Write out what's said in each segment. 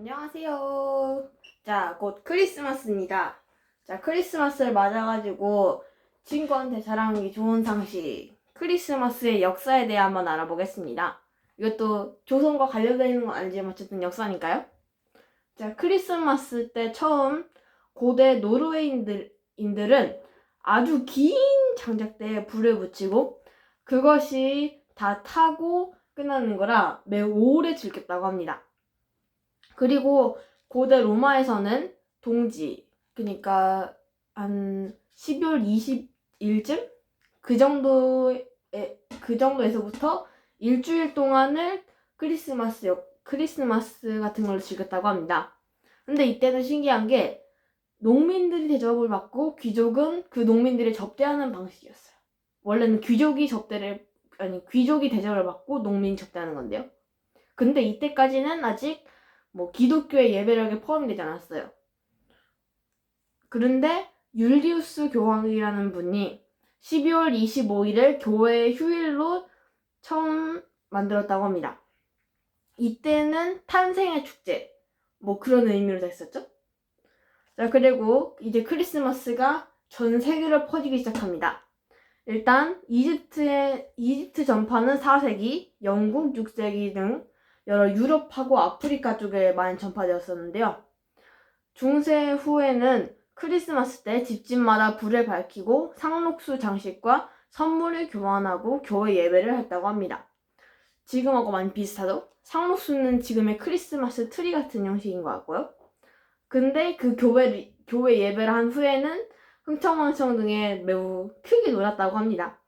안녕하세요. 자, 곧 크리스마스입니다. 자, 크리스마스를 맞아가지고 친구한테 자랑하기 좋은 상식. 크리스마스의 역사에 대해 한번 알아보겠습니다. 이것도 조선과 관련되어 있는 건 아니지만 어쨌든 역사니까요. 자, 크리스마스 때 처음 고대 노르웨이인들은 아주 긴 장작대에 불을 붙이고 그것이 다 타고 끝나는 거라 매우 오래 즐겼다고 합니다. 그리고 고대 로마에서는 동지, 그러니까 한 12월 20일쯤 그 정도에 그 정도에서부터 일주일 동안을 크리스마스 역- 크리스마스 같은 걸로 즐겼다고 합니다. 근데 이때는 신기한 게 농민들이 대접을 받고 귀족은 그 농민들을 접대하는 방식이었어요. 원래는 귀족이 접대를 아니 귀족이 대접을 받고 농민이 접대하는 건데요. 근데 이때까지는 아직 뭐 기독교의 예배력에 포함이 되지 않았어요. 그런데 율리우스 교황이라는 분이 12월 25일을 교회 휴일로 처음 만들었다고 합니다. 이때는 탄생의 축제 뭐 그런 의미로 됐었죠. 자 그리고 이제 크리스마스가 전 세계로 퍼지기 시작합니다. 일단 이집트의 이집트 전파는 4세기, 영국 6세기 등 여러 유럽하고 아프리카 쪽에 많이 전파되었었는데요. 중세 후에는 크리스마스 때 집집마다 불을 밝히고 상록수 장식과 선물을 교환하고 교회 예배를 했다고 합니다. 지금하고 많이 비슷하죠? 상록수는 지금의 크리스마스 트리 같은 형식인 것 같고요. 근데 그 교회, 교회 예배를 한 후에는 흥청망청 등에 매우 크게 놀았다고 합니다.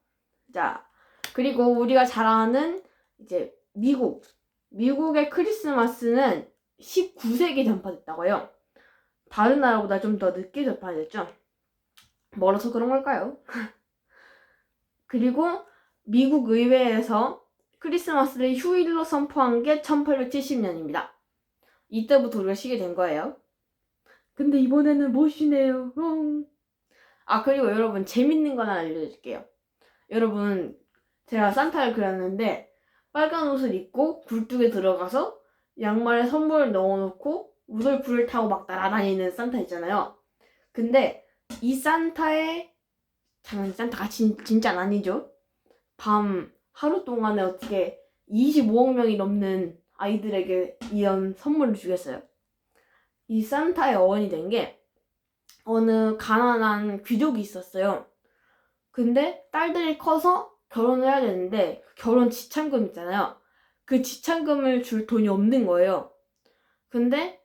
자, 그리고 우리가 잘 아는 이제 미국. 미국의 크리스마스는 19세기 전파됐다고 해요. 다른 나라보다 좀 더 늦게 전파됐죠. 멀어서 그런 걸까요? 그리고 미국 의회에서 크리스마스를 휴일로 선포한 게 1870년입니다. 이때부터 우리가 쉬게 된 거예요. 근데 이번에는 못 쉬네요. 응. 아, 그리고 여러분, 재밌는 거 하나 알려줄게요. 여러분, 제가 산타를 그렸는데, 빨간 옷을 입고 굴뚝에 들어가서 양말에 선물을 넣어놓고 우들 불을 타고 막 날아다니는 산타 있잖아요. 근데 이 산타의 장면 산타가 진, 진짜 아니죠. 밤 하루 동안에 어떻게 25억 명이 넘는 아이들에게 이런 선물을 주겠어요. 이 산타의 어원이 된 게 어느 가난한 귀족이 있었어요. 근데 딸들이 커서 결혼을 해야 되는데 그 결혼 지참금 있잖아요. 그 지참금을 줄 돈이 없는 거예요. 근데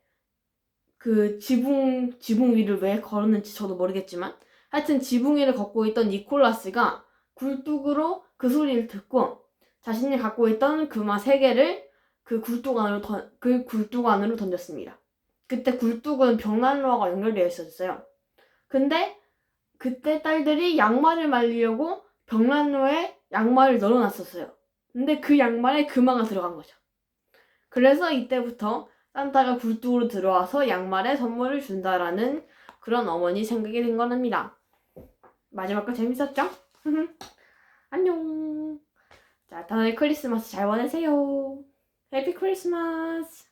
그 지붕 지붕 위를 왜 걸었는지 저도 모르겠지만 하여튼 지붕 위를 걷고 있던 니콜라스가 굴뚝으로 그 소리를 듣고 자신이 갖고 있던 금화 세 개를 그 굴뚝 안으로 던, 그 굴뚝 안으로 던졌습니다. 그때 굴뚝은 벽난로가 연결되어 있었어요. 근데 그때 딸들이 양말을 말리려고 벽난로에 양말을 널어놨었어요. 근데 그 양말에 금화가 들어간 거죠. 그래서 이때부터 산타가 굴뚝으로 들어와서 양말에 선물을 준다라는 그런 어머니 생각이 된 거랍니다. 마지막 거 재밌었죠? 안녕. 자, 다들 크리스마스 잘 보내세요. 해피 크리스마스.